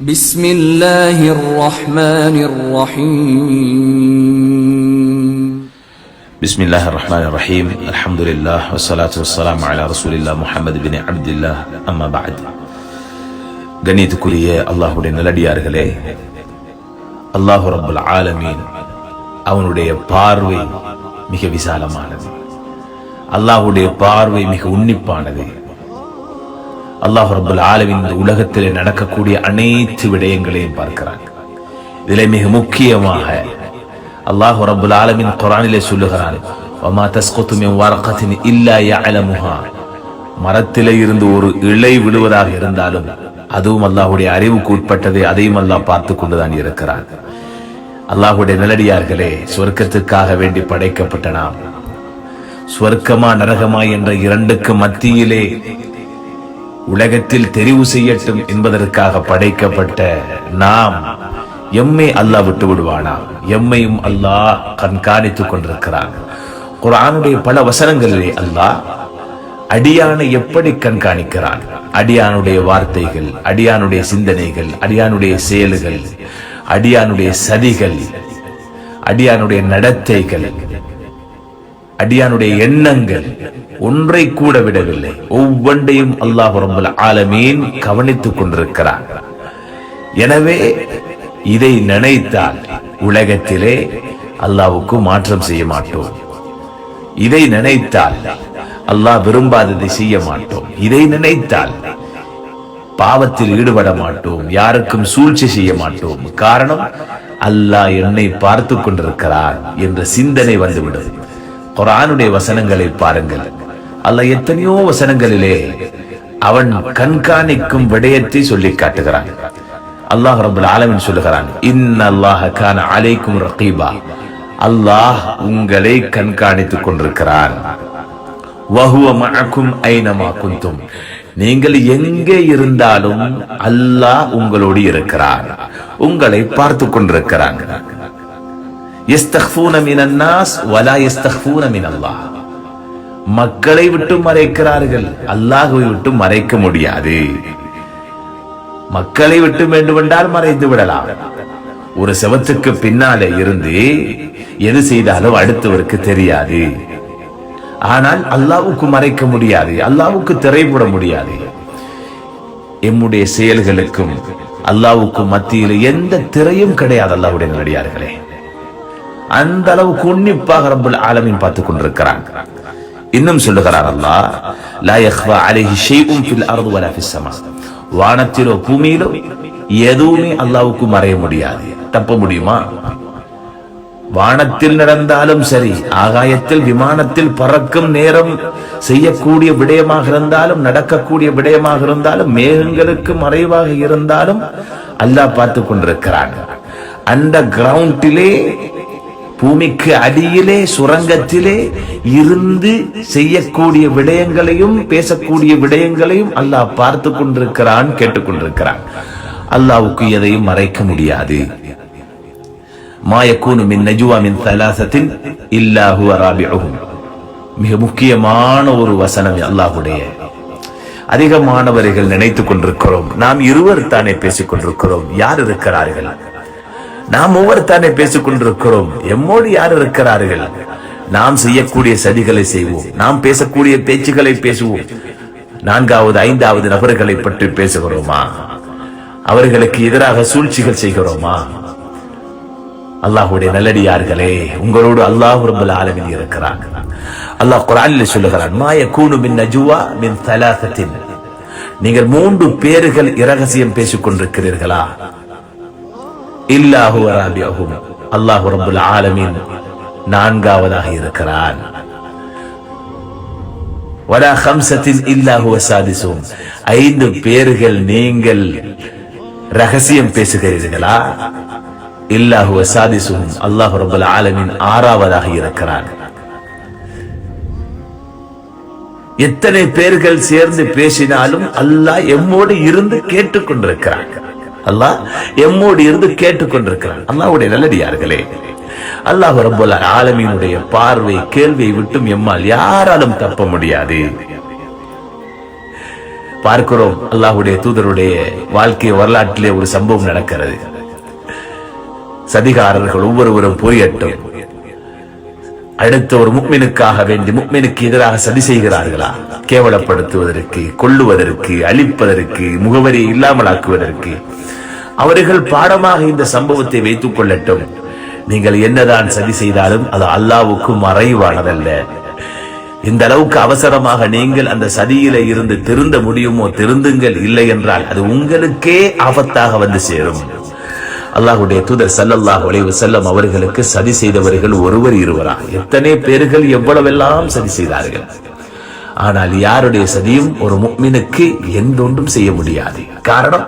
بسم الله الرحمن الرحيم بسم الله الرحمن الرحيم الحمد لله والصلاة والسلام على رسول الله محمد بن عبد الله أما بعد கணியத்துக்குரிய அல்லாஹுடைய நல்லடியார்களே அல்லாஹு ரப்புல் ஆலமீன் அவனுடைய பார்வை மிக விசாலமானது அல்லாஹுடைய பார்வை மிக உன்னிப்பானது அல்லாஹ் ரபுல் ஆலமீன் இந்த உலகத்திலே நடக்கக்கூடிய அனைத்து விடயங்களையும் பார்க்கிறான். இதிலே மிக முக்கியமாக அல்லாஹ் ரபுல் ஆலமின் குரானிலே சொல்லுகிறான் வமா தஸ்குத்து மின் வரகத்தின் இல்லா யஅலமுஹா. மரத்திலே இருந்து ஒரு இலை விழுவதாக இருந்தாலும் அதுவும் அல்லாஹ்வுடைய அறிவுக்கு உட்பட்டதை அதையும் அல்லாஹ் பார்த்து கொண்டுதான் இருக்கிறான். அல்லாஹுடைய நிலடியார்களே சொர்க்கத்துக்காக வேண்டி படைக்கப்பட்ட நாம். சொர்க்கமா நரகமா என்ற இரண்டுக்கு மத்தியிலே உலகத்தில் தெரிவு செய்யட்டும் என்பதற்காக படைக்கப்பட்ட நாம் எம்மை அல்லாஹ் விட்டு விடுவானா? எம்மையும் அல்லாஹ் கண்காணித்துக் கொண்டிருக்கிறான். குரானுடைய பல வசனங்களிலே அல்லாஹ் அடியானை எப்படி கண்காணிக்கிறான்? அடியானுடைய வார்த்தைகள் அடியானுடைய சிந்தனைகள் அடியானுடைய செயல்கள் அடியானுடைய சதிகள் அடியானுடைய நடத்தைகள் அடியானுடைய எண்ணங்கள் ஒன்றை கூட விடவில்லை. ஒவ்வொன்றையும் அல்லாஹ் ரபுல் ஆலமீன் கவனித்துக் கொண்டிருக்கிறார் எனவே இதை நினைத்தால் உலகத்திலே அல்லாவுக்கு மாற்றம் செய்ய மாட்டோம். இதை நினைத்தால் அல்லாஹ் விரும்பாததை செய்ய மாட்டோம். இதை நினைத்தால் பாவத்தில் ஈடுபட மாட்டோம். யாருக்கும் சூழ்ச்சி செய்ய மாட்டோம். காரணம் அல்லாஹ் என்னை பார்த்து கொண்டிருக்கிறார் என்ற சிந்தனை வந்துவிடும். குரானுடைய வசனங்களை பாருங்கள். அல்ல எத்தனையோ வசனங்களிலே அவன் கண்காணிக்கும் விடயத்தை சொல்லி காட்டுகிறான். அல்லாஹ் ரபுல் ஆலமின் சொல்லுகிறான் இன் அல்லாஹ் கான அலைக்கும் ரகீபா. அல்லாஹ் உங்களை கண்காணித்துக் கொண்டிருக்கிறான். வஹுவ மணக்கும் ஐனமா குந்தும் நீங்கள் எங்கே இருந்தாலும் அல்லாஹ் உங்களோடு இருக்கிறார் உங்களை பார்த்து கொண்டிருக்கிறாங்க எஸ்தூன மினன்னாஸ் வலா எஸ்தூன மினல்லாஹ். மக்களை விட்டு மறைக்கிறார்கள். அல்லாஹுவை விட்டு மறைக்க முடியாது. மக்களை விட்டு வேண்டுமென்றால் மறைந்து விடலாம். ஒரு செவத்துக்கு பின்னாலே இருந்து எது செய்தாலும் அடுத்தவருக்கு தெரியாது. ஆனால் அல்லாவுக்கு மறைக்க முடியாது. அல்லாவுக்கு திரைப்பட முடியாது. எம்முடைய செயல்களுக்கும் அல்லாவுக்கும் மத்தியில் எந்த திரையும் கிடையாது. அல்லாவுடைய நடிகார்களே அந்த அளவுக்கு உன்னிப்பாக ரப்பல் ஆலமின் பார்த்துக் கொண்டிருக்கிறான். இன்னும் சொல்லுகிறார் அல்லாஹ் லா யக்ஃபா அலைஹி ஷைஉம் ஃபில் அர்து வலா ஃபிஸ் ஸமா வானத்திலோ பூமியிலோ எதுவுமே அல்லாஹ்வுக்கு மறைய முடியாது. தப்ப முடியுமா? வானத்தில் நடந்தாலும் சரி ஆகாயத்தில் விமானத்தில் பறக்கும் நேரம் செய்யக்கூடிய விடயமாக இருந்தாலும் நடக்கக்கூடிய விடயமாக இருந்தாலும் மேகங்களுக்கு மறைவாக இருந்தாலும் அல்லாஹ் பார்த்து கொண்டிருக்கிறான். அந்த கிரவுண்டிலே பூமிக்கு அடியிலே சுரங்கத்திலே இருந்து செய்யக்கூடிய விடயங்களையும் பேசக்கூடிய விடயங்களையும் அல்லாஹ் பார்த்து கொண்டிருக்கிறான் கேட்டுக்கொண்டிருக்கிறான் அல்லாவுக்கு எதையும் மறைக்க முடியாது. மாயக்கூனு மின் நஜுவா மின் தலாசத்தின் இல்லாஹு ராபிஉஹும் மிக முக்கியமான ஒரு வசனம் அல்லாஹுடைய அதிகமானவர்கள் நினைத்துக் கொண்டிருக்கிறோம். நாம் இருவர் தானே பேசிக் கொண்டிருக்கிறோம். யார் இருக்கிறார்கள்? நாம் ஒவ்வொரு தானே பேசிக் கொண்டிருக்கிறோம். எம்மோடு யார் இருக்கிறார்கள்? நாம் செய்யக்கூடிய சதிகளை செய்வோம். நாம் பேசக்கூடிய பேச்சுகளை பேசுவோம். நான்காவது ஐந்தாவது நபர்களை பற்றி பேசுகிறோமா? அவர்களுக்கு எதிராக சூழ்ச்சிகள் செய்கிறோமா? அல்லாஹுடைய நல்லடியார்களே உங்களோடு அல்லாஹ் ரப்பல் ஆலமீன் இருக்கிறாங்க அல்லாஹ் குர்ஆனில் சொல்லுகிறான் மாய கூணு மின் நஜுவா மின் தலாசத்தின் நீங்கள் மூன்று பேர்கள் இரகசியம் பேசிக் கொண்டிருக்கிறீர்களா? இல்லாஹு ராபியாகும் அல்லாஹு ரபுல் ஆலமீன் நான்காவதாக இருக்கிறான். வடா ஹம்சத்தின் இல்லாஹு சாதிசும் ஐந்து பேர்கள் நீங்கள் ரகசியம் பேசுகிறீர்களா? இல்லாஹு சாதிசும் அல்லாஹு ரபுல் ஆலமீன் ஆறாவதாக இருக்கிறான். எத்தனை பேர்கள் சேர்ந்து பேசினாலும் அல்லாஹ் எம்மோடு இருந்து கேட்டுக்கொண்டிருக்கிறான். அல்லாஹ் எம்மோடு இருந்து கேட்டுக்கொண்டிருக்கிறான். அல்லாஹ்வுடைய நல்லடியார்களே அல்லாஹ் ரப்பல் ஆலமீனுடைய பார்வை கேள்வியை விட்டும் எம்மால் யாராலும் தப்ப முடியாது. பார்க்கிறோம் அல்லாஹ்வுடைய தூதருடைய வாழ்க்கை வரலாற்றிலே ஒரு சம்பவம் நடக்கிறது. சதிகாரர்கள் ஒவ்வொருவரும் புரியட்டும். அடுத்த ஒரு முக்மினுக்காக வேண்டி முக்மினுக்கு எதிராக சதி செய்கிறார்களா? கேவலப்படுத்துவதற்கு கொல்லுவதற்கு அழிப்பதற்கு முகவரி இல்லாமலாக்குவதற்கு. அவர்கள் பாடமாக இந்த சம்பவத்தை வைத்துக் கொள்ளட்டும். நீங்கள் என்னதான் சதி செய்தாலும் அது அல்லாவுக்கு மறைவானதல்ல. இந்த அளவுக்கு அவசரமாக நீங்கள் அந்த சதியில இருந்து திருந்த முடியுமோ திருந்துங்கள் இல்லை என்றால் அது உங்களுக்கே ஆபத்தாக வந்து சேரும். அல்லாஹுடைய தூதர் சல்லல்லாஹ் அலைஹி செல்லம் அவர்களுக்கு சதி செய்தவர்கள் ஒருவர் இருவரா எத்தனை பேர்கள் எவ்வளவெல்லாம் சதி செய்தார்கள். ஆனால் யாருடைய சதியும் ஒரு முக்மினுக்கு எந்தொன்றும் செய்ய முடியாது. காரணம்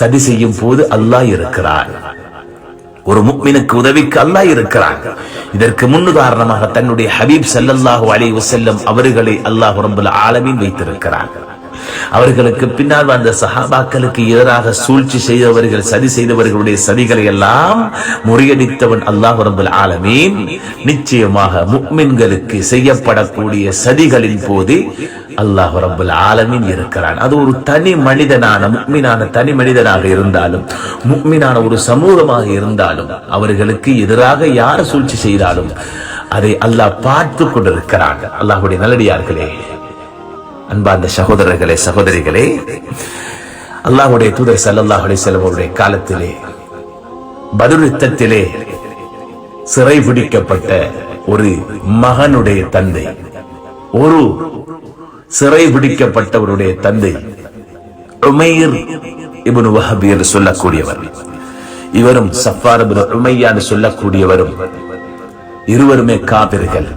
சதி செய்யும் போது அல்லாஹ் இருக்கிறார். ஒரு முக்மினுக்கு உதவிக்கு அல்லாஹ் இருக்கிறான் இதற்கு முன்னுதாரணமாக தன்னுடைய ஹபீப் சல்லல்லாஹு அலைஹி செல்லம் அவர்களை அல்லாஹ் ரப்பல் ஆலமின் வைத்திருக்கிறார்கள் அவர்களுக்கு பின்னால் வந்த சஹாபாக்களுக்கு எதிராக சூழ்ச்சி செய்தவர்கள் சதி செய்தவர்களுடைய சதிகளை எல்லாம் முறியடித்தவன் அல்லாஹ் ரபுல் ஆலமீன். நிச்சயமாக முக்மின்களுக்கு செய்யப்படக்கூடிய சதிகளின் போது அல்லாஹ் ரபுல் ஆலமீன் இருக்கிறான். அது ஒரு தனி மனிதனான முக்மினான தனி மனிதனாக இருந்தாலும் முக்மினான ஒரு சமூகமாக இருந்தாலும் அவர்களுக்கு எதிராக யார் சூழ்ச்சி செய்தாலும் அதை அல்லாஹ் பார்த்து கொண்டிருக்கிறான். அல்லாஹுடைய நல்லடியார்களே அன்பார்ந்த சகோதரர்களே சகோதரிகளே அல்லாஹுடைய தூதர் சல்லல்லாஹ் அலிசல்லம் அவருடைய காலத்திலே பத்ர் யுத்தத்திலே சிறை பிடிக்கப்பட்ட ஒரு மகனுடைய தந்தை ஒரு சிறை பிடிக்கப்பட்டவருடைய தந்தை உமையர் இப்னு வஹபி என்று சொல்லக்கூடியவர். இவரும் சஃபார் இப்னு உமையா என்று சொல்லக்கூடியவரும் இருவருமே காபிர்கள்.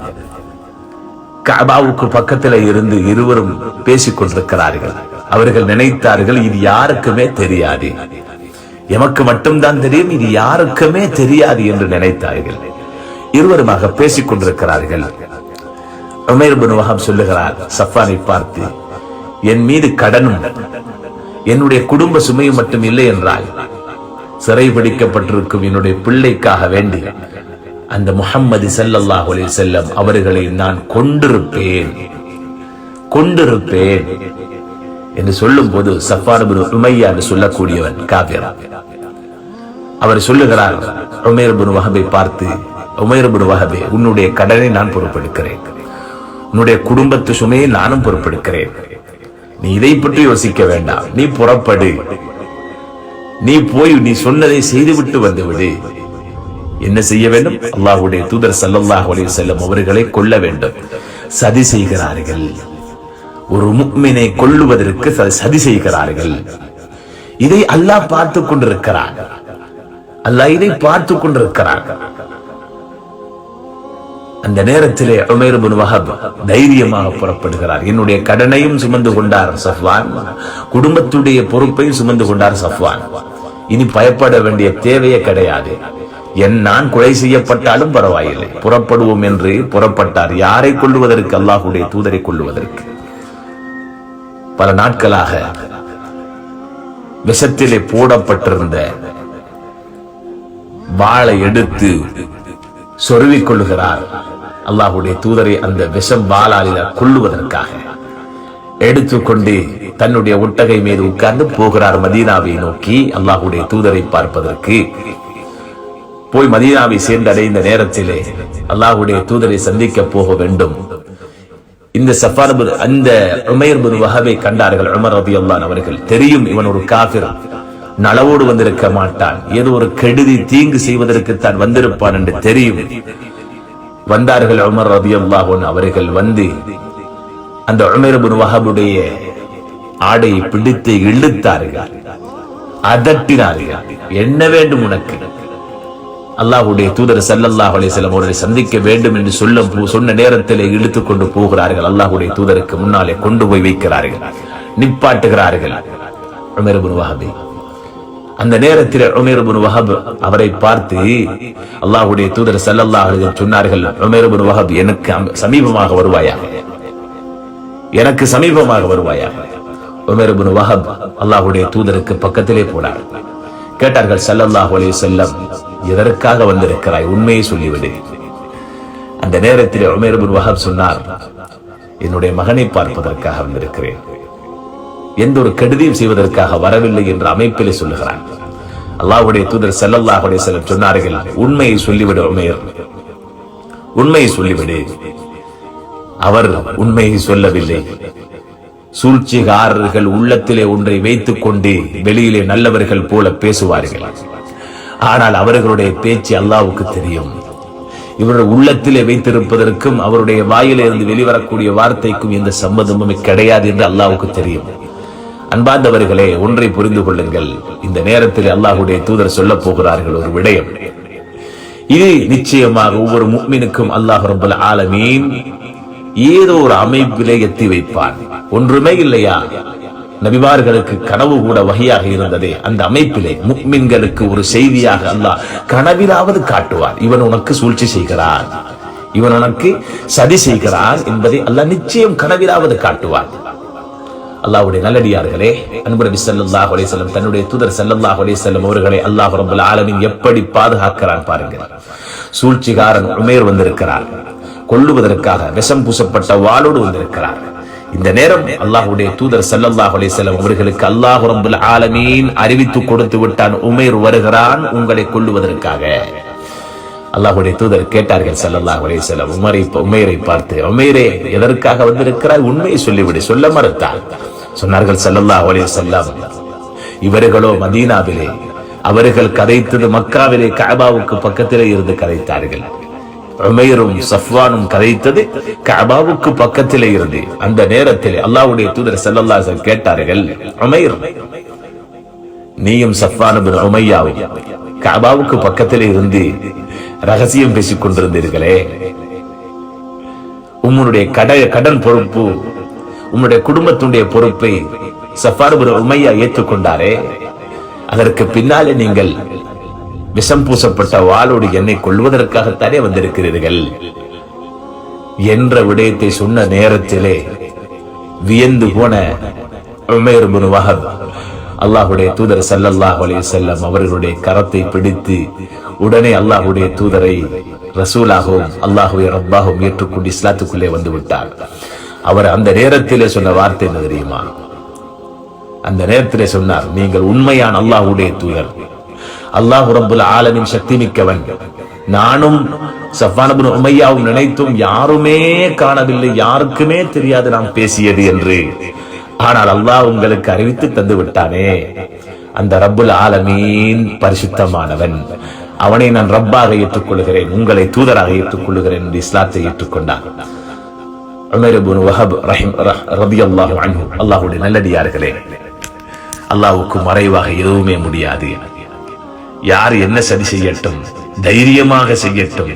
கபாவுக்கு பக்கத்துல இருந்து இருவரும் பேசிக் கொண்டிருக்கிறார்கள். அவர்கள் நினைத்தார்கள் இது யாருக்குமே தெரியாது. எமக்கு மட்டும்தான் தெரியும் இது யாருக்குமே தெரியாது என்று நினைத்தார்கள். இருவருமாக பேசிக் கொண்டிருக்கிறார்கள். உமேர் பின் சொல்லுகிறார் சஃபானை பார்த்து என் மீது கடனும் என்னுடைய குடும்ப சுமையும் மட்டும் இல்லை என்றால் சிறை பிடிக்கப்பட்டிருக்கும் என்னுடைய பிள்ளைக்காக வேண்டி அந்த முகம்மது சல்லல்லாஹ் அலி செல்லம் அவர்களை நான் கொண்டிருப்பேன். கொண்டிருப்பேன் என்று சொல்லும் போது சஃபார் உமையா என்று சொல்லக்கூடியவன் காவியர் அவர் சொல்லுகிறார் உமேர் பின் வஹபை பார்த்து உமேர் பின் வஹபே உன்னுடைய கடனை நான் பொறுப்பெடுக்கிறேன். உன்னுடைய குடும்பத்து சுமையை நானும் பொறுப்பெடுக்கிறேன். நீ இதை பற்றி யோசிக்க வேண்டாம். நீ புறப்படு. நீ போய் நீ சொன்னதை செய்துவிட்டு வந்துவிடு என்ன செய்ய வேண்டும்? அல்லாஹுடைய தூதர் ஸல்லல்லாஹு அலி வஸல்லம் அவர்களை கொல்ல வேண்டும். சதி செய்கிறார்கள். ஒரு முக்மினை கொள்ளுவதற்கு சதி செய்கிறார்கள். இதை அல்லாஹ் பார்த்து கொண்டிருக்கிறார் அல்லாஹ் இதை பார்த்து கொண்டிருக்கிறார் அந்த நேரத்திலே உமேர் பின் வஹப் தைரியமாக புறப்படுகிறார். என்னுடைய கடனையும் சுமந்து கொண்டார் சஃப்வான். குடும்பத்துடைய பொறுப்பையும் சுமந்து கொண்டார் சஃப்வான். இனி பயப்பட வேண்டிய தேவையே கிடையாது. என் நான் கொலை செய்யப்பட்டாலும் பரவாயில்லை. புறப்படுவோம் என்று புறப்பட்டார். யாரை கொள்ளுவதற்கு அல்லாஹுடைய தூதரை கொள்ளுவதற்கு பல நாட்களாக விஷத்திலே போடப்பட்டிருந்த வாளை எடுத்து சொருவிக் கொள்ளுகிறார். அல்லாஹுடைய தூதரை அந்த விஷம் வாளாலில கொள்ளுவதற்காக எடுத்துக்கொண்டு தன்னுடைய ஒட்டகை மீது உட்கார்ந்து போகிறார். மதீனாவை நோக்கி அல்லாஹுடைய தூதரை பார்ப்பதற்கு போய் மதீனாவை சேர்ந்தடைந்த நேரத்திலே அல்லாஹுடைய தூதரை சந்திக்க போக வேண்டும். இந்த சஃபார் அந்த உமையர் பின் வஹபை கண்டார்கள் உமர் ரதியல்லான் அவர்கள். தெரியும் இவன் ஒரு காபிர் நலவோடு வந்திருக்க மாட்டான். ஏதோ ஒரு கெடுதி தீங்கு செய்வதற்கு தான் வந்திருப்பான் என்று தெரியும். வந்தார்கள் உமர் ரதியல்லாஹன் அவர்கள் வந்து அந்த உமர் பின் வஹபுடைய ஆடையை பிடித்து இழுத்தார்கள். அதட்டினார்கள். என்ன வேண்டும் உனக்கு? அல்லாஹ்வுடைய தூதர் சல்லல்லாஹ் அலைஹி அவர்களை சந்திக்க வேண்டும் என்று சொல்லும் போ- சொன்ன நேரத்திலே இழுத்துக் கொண்டு போகிறார்கள். அல்லாஹுடைய தூதருக்கு முன்னாலே கொண்டு போய் வைக்கிறார்கள். நிப்பாட்டுகிறார்கள். அந்த நேரத்தில் வஹப் அவரை பார்த்து அல்லாஹுடைய தூதர் சல்லல்லாஹ் சொன்னார்கள் உமர் வஹப் எனக்கு சமீபமாக வருவாயாக எனக்கு சமீபமாக வருவாயாக உமர் வஹப் அல்லாஹுடைய தூதருக்கு பக்கத்திலே போனார். கேட்டார்கள் சல்லல்லாஹ் அலைஹி எதற்காக வந்திருக்கிறாய்? உண்மையை சொல்லிவிடு. அந்த நேரத்தில் உமேர் பின் வஹப் சொன்னார் என்னுடைய மகனை பார்ப்பதற்காக வந்திருக்கிறேன். எந்த ஒரு கெடுதியும் செய்வதற்காக வரவில்லை என்ற அமைப்பிலே சொல்லுகிறான். அல்லாஹ்வுடைய தூதர் செல்லல்லாஹுடைய அலைஹி சொன்னார்கள் உண்மையை சொல்லிவிடு உமேர். உண்மையை சொல்லிவிடு. அவர் உண்மையை சொல்லவில்லை. சூழ்ச்சிகாரர்கள் உள்ளத்திலே ஒன்றை வைத்துக் கொண்டு வெளியிலே நல்லவர்கள் போல பேசுவார்கள். ஆனால் அவர்களுடைய பேச்சு அல்லாவுக்கு தெரியும். இவருடைய உள்ளத்திலே வைத்திருப்பதற்கும் அவருடைய வாயிலிருந்து வெளிவரக்கூடிய வார்த்தைக்கும் எந்த சம்பந்தமும் கிடையாது என்று அல்லாவுக்கு தெரியும். அன்பார்ந்தவர்களே ஒன்றை புரிந்து கொள்ளுங்கள். இந்த நேரத்தில் அல்லாஹுடைய தூதர் சொல்லப் போகிறார்கள் ஒரு விடயம். இது நிச்சயமாக ஒவ்வொரு முக்மினுக்கும் அல்லாஹ் ரபுல் ஆலமீன் ஏதோ ஒரு அமைப்பிலே எத்தி வைப்பான். ஒன்றுமே இல்லையா? நபிமார்களுக்கு கனவு கூட வகையாக இருந்ததே. அந்த அமைப்பிலே முக்மின்களுக்கு ஒரு செய்தியாக அல்லாஹ் கனவிலாவது காட்டுவார் இவன் உனக்கு சூழ்ச்சி செய்கிறான். இவன் உனக்கு சதி செய்கிறான் என்பதை அல்லாஹ் நிச்சயம் கனவிலாவது காட்டுவான். அல்லாஹ்வுடைய நல்லடியார்களே அன்பு நபி சல்லாஹ் அலைஹி வஸல்லம் தன்னுடைய தூதர் சல்லாஹ் அலைஹி அவர்களை அல்லாஹ் ரபுல் ஆலமின் எப்படி பாதுகாக்கிறான் பாருங்க சூழ்ச்சிகாரன் உமேர் வந்திருக்கிறார். கொல்லுவதற்காக விஷம் பூசப்பட்ட வாளோடு வந்திருக்கிறார். இந்த நேரம் அல்லாஹுடைய தூதர் செல்லல்லாஹ் அலிசல்லம் அவர்களுக்கு அல்லாஹ் ரப்பல் ஆலமீன் அறிவித்து கொடுத்து விட்டான். உமேர் வருகிறான் உங்களை கொள்ளுவதற்காக அல்லாஹுடைய தூதர் கேட்டார்கள் ஸல்லல்லாஹு அலிசல்லம் உமரை உமேரை பார்த்து உமேரே எதற்காக வந்திருக்கிறாய்? உண்மையை சொல்லிவிடு சொல்ல மறுத்தார். சொன்னார்கள் ஸல்லல்லாஹு அலைஹி இவர்களோ மதீனாவிலே அவர்கள் கதைத்தது மக்காவிலே கஅபாவுக்கு பக்கத்திலே இருந்து கதைத்தார்கள். உமையரும் சஃப்வானும் கதைத்தது கபாவுக்கு பக்கத்திலே இருந்து. அந்த நேரத்தில் அல்லாவுடைய தூதர் செல்லல்லா அலைஹி கேட்டார்கள் உமைர் நீயும் சஃப்வான் உமையாவும் கபாவுக்கு பக்கத்திலே இருந்து ரகசியம் பேசிக் கொண்டிருந்தீர்களே. உம்முடைய கட கடன் பொறுப்பு உம்முடைய குடும்பத்துடைய பொறுப்பை சஃபார் உமையா ஏற்றுக்கொண்டாரே. அதற்கு பின்னாலே நீங்கள் விஷம் பூசப்பட்ட வாளோடு என்னை கொள்வதற்காகத்தானே வந்திருக்கிறீர்கள்? என்ற விடயத்தை சொன்ன நேரத்திலே வியந்து போன உமைர் பின் வஹப் தூதர் ஸல்லல்லாஹு அலைஹி அவர்களுடைய கரத்தை பிடித்து உடனே அல்லாஹுடைய தூதரை ரசூலாகவும் அல்லாஹுடைய ரப்பாகவும் ஏற்றுக்கொண்டு இஸ்லாத்துக்குள்ளே வந்து விட்டார். அவர் அந்த நேரத்திலே சொன்ன வார்த்தை என்ன தெரியுமா? அந்த நேரத்திலே சொன்னார் நீங்கள் உண்மையான அல்லாஹுடைய தூதர். அல்லாஹ் ரபுல் ஆலமின் சக்தி மிக்கவன். நானும் சஃபானபின் உமையாவும் நினைத்தும் யாருமே காணவில்லை யாருக்குமே தெரியாது நாம் பேசியது என்று. ஆனால் அல்லாஹ் உங்களுக்கு அறிவித்து தந்து விட்டானே. அந்த ரப்புல் ஆலமீன் பரிசுத்தமானவன். அவனை நான் ரப்பாக ஏற்றுக்கொள்கிறேன் உங்களை தூதராக ஏற்றுக்கொள்கிறேன் என்று இஸ்லாத்தை ஏற்றுக்கொண்டான். உமர் இப்னு வஹப் ரஹிம் ரலியல்லாஹு அன்ஹு அல்லாஹ்வுடைய நல்லடியார்களே. அல்லாஹ்வுக்கு மறைவாக எதுவுமே முடியாது. யார் என்ன சரி செய்யட்டும் தைரியமாக செய்யட்டும்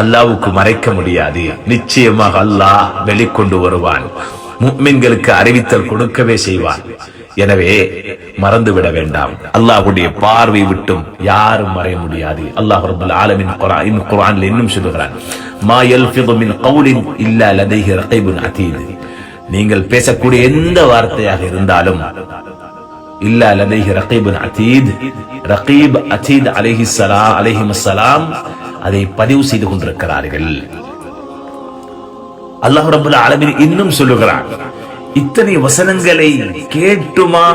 அல்லாவுக்கு மறைக்க முடியாது. நிச்சயமாக அல்லாஹ் வெளிக்கொண்டு வருவான் முக்மின்களுக்கு அறிவித்தல் கொடுக்கவே செய்வான். எனவே மறந்துவிட வேண்டாம். அல்லாஹுடைய பார்வை விட்டும் யாரும் மறைய முடியாது. அல்லாஹ் ரப்பல் ஆலமீன் குர்ஆன் குரான்ல இன்னும் சொல்லுகிறான் மா யல்ஃபிது மின் கவுலின் இல்லா லதைஹி ரகைபுன் அதீது. நீங்கள் பேசக்கூடிய எந்த வார்த்தையாக இருந்தாலும் இல்லா லதைஹி ரகீபுன் அதீத் ரகீப் அதீத் அலைஹி ஸலா அலைஹி ஸலாம் அதை பதிவு செய்து கொண்டிருக்கிறார்கள். அல்லாஹ் ரபுல் ஆலமீன் இன்னும் சொல்லுகிறான். இத்தனை வசனங்களை கேட்டுமா?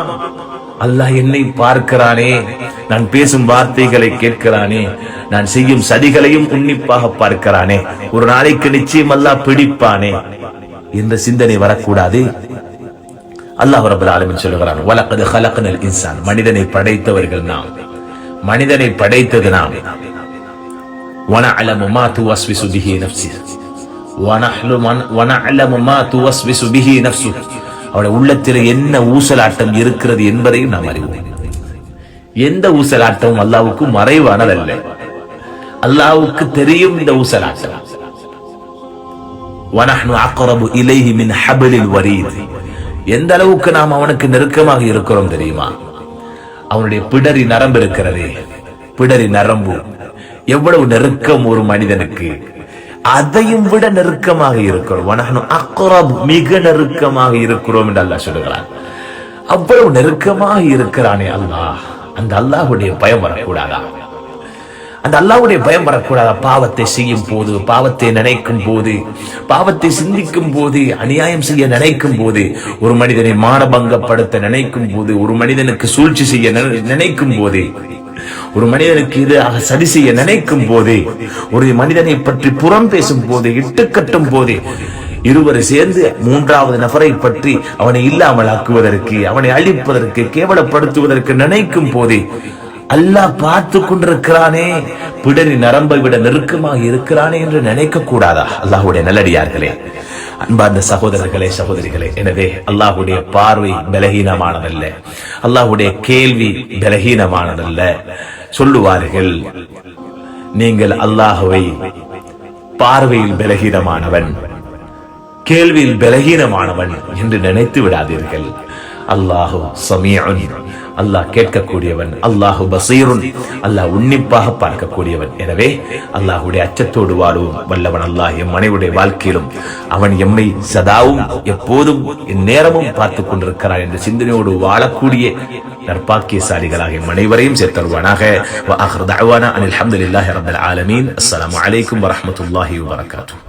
அல்லாஹ் என்னை பார்க்கிறானே. நான் பேசும் வார்த்தைகளை கேட்கிறானே. நான் செய்யும் சதிகளையும் உன்னிப்பாக பார்க்கிறானே. ஒரு நாளைக்கு நிச்சயம் அல்லாஹ் பிடிப்பானே. என்ற சிந்தனை வரக்கூடாது. அல்லாஹ் ரப்பல் ஆலமீன் சொல்லுகிறான் வலக்கது ஹலக்னல் இன்சான் மனிதனை படைத்தவர்கள் நாம் மனிதனை படைத்தது நாம் وَنَعْلَمُ مَا تُوَسْوِسُ بِهِ نَفْسُهُ وَنَحْلُ- وَنَعْلَمُ مَا تُوَسْوِسُ بِهِ نَفْسُهُ அவருடைய உள்ளத்தில் என்ன ஊசலாட்டம் இருக்கிறது என்பதையும் நாம் அறிவோம் எந்த ஊசலாட்டமும் அல்லாவுக்கு மறைவானதல்ல அல்லாவுக்கு தெரியும் இந்த ஊசலாட்டம் وَنَحْنُ أَقْرَبُ إِلَيْهِ مِنْ حَبْلِ الْوَرِيدِ எந்த அளவுக்கு நாம் அவனுக்கு நெருக்கமாக இருக்கிறோம் தெரியுமா? அவனுடைய பிடரி நரம்பு இருக்கிறதே. பிடரி நரம்பு. எவ்வளவு நெருக்கம் ஒரு மனிதனுக்கு. அதையும் விட நெருக்கமாக இருக்கிறோம். அக்ரப் மிக நெருக்கமாக இருக்கிறோம் என்று அல்லாஹ் சொல்லுகிறான். அவ்வளவு நெருக்கமாக இருக்கிறானே அல்லாஹ். அந்த அல்லாஹுடைய பயம் வரக்கூடாதா? அந்த அல்லாவுடைய பயம் வரக்கூடாது. பாவத்தை செய்யும் போது பாவத்தை நினைக்கும் போது பாவத்தை சிந்திக்கும் போது அநியாயம் செய்ய நினைக்கும் போது ஒரு மனிதனை மானபங்கப்படுத்த நினைக்கும் போது ஒரு மனிதனுக்கு சூழ்ச்சி செய்ய நினைக்கும் போது ஒரு மனிதனுக்கு எதிராக சதி செய்ய நினைக்கும் போது ஒரு மனிதனை பற்றி புறம் பேசும் போது இட்டுக்கட்டும் போது இருவர் சேர்ந்து மூன்றாவது நபரை பற்றி அவனை இல்லாமல் ஆக்குவதற்கு அவனை அழிப்பதற்கு கேவலப்படுத்துவதற்கு நினைக்கும் போதே அல்லாஹ் பார்த்து கொண்டிருக்கிறானே. பிடரி நரம்பை விட நெருக்கமாக இருக்கிறானே என்று நினைக்க கூடாதா? அல்லாஹுடைய நல்லடியார்களே. அன்பார்ந்த சகோதரர்களே சகோதரிகளே எனவே அல்லாஹ்வுடைய பார்வை பலகீனமானதல்ல. அல்லாஹ்வுடைய கேள்வி பலகீனமானதல்ல. சொல்லுவார்கள் நீங்கள் அல்லாஹுவை பார்வையில் பலகீனமானவன் கேள்வியில் பலகீனமானவன் என்று நினைத்து விடாதீர்கள். அல்லாஹு சமீன் அல்லாஹ் கேட்கக்கூடியவன் அல்லாஹு பசீருன். அல்லாஹ் உன்னிப்பாக பார்க்கக்கூடியவன். எனவே அல்லாஹுடைய அச்சத்தோடு வாழும் வல்லவன் அல்லாஹ் எம் மனைவுடைய வாழ்க்கையிலும் அவன் எம்மை சதாவும் எப்போதும் நேரமும் பார்த்து கொண்டிருக்கிறான் என்ற சிந்தனையோடு வாழக்கூடிய நற்பாக்கியசாலிகளாக அனைவரையும் சேர்த்தருவானாக அனில் அஸ்லாம் வலைக்கம் வரமத்துல்லாஹி வரகாத்தூ